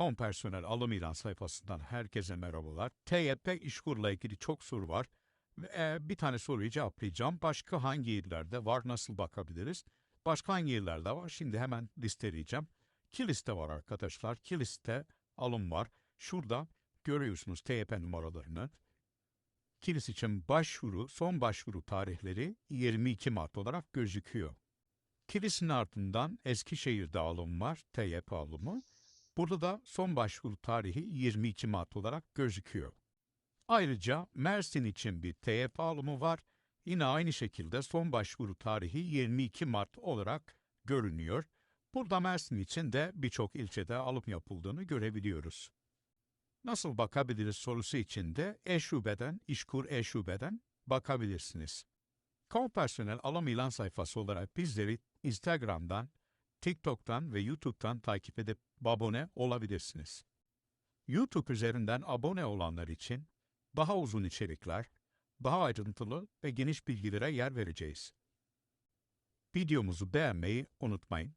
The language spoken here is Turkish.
Kom personel alım ilan sayfasından herkese merhabalar. TYP işkurla ilgili çok soru var. Ve, e, bir tane soruyu cevaplayacağım. Başka hangi illerde var, nasıl bakabiliriz? Başka hangi illerde var? Şimdi hemen listeleyeceğim. Kilis'te var arkadaşlar. Kilis'te alım var. Şurada görüyorsunuz TYP numaralarını. Kilis için başvuru, son başvuru tarihleri 22 Mart olarak gözüküyor. Kilis'in ardından Eskişehir'de alım var, TYP alımı. Burada da son başvuru tarihi 22 Mart olarak gözüküyor. Ayrıca Mersin için bir TYP alımı var. Yine aynı şekilde son başvuru tarihi 22 Mart olarak görünüyor. Burada Mersin için de birçok ilçede alım yapıldığını görebiliyoruz. Nasıl bakabiliriz sorusu için de e-şubeden, İşkur e-şubeden bakabilirsiniz. Kamu alım ilan sayfası olarak bizleri Instagram'dan, TikTok'tan ve YouTube'dan takip edip abone olabilirsiniz. YouTube üzerinden abone olanlar için daha uzun içerikler, daha ayrıntılı ve geniş bilgilere yer vereceğiz. Videomuzu beğenmeyi unutmayın.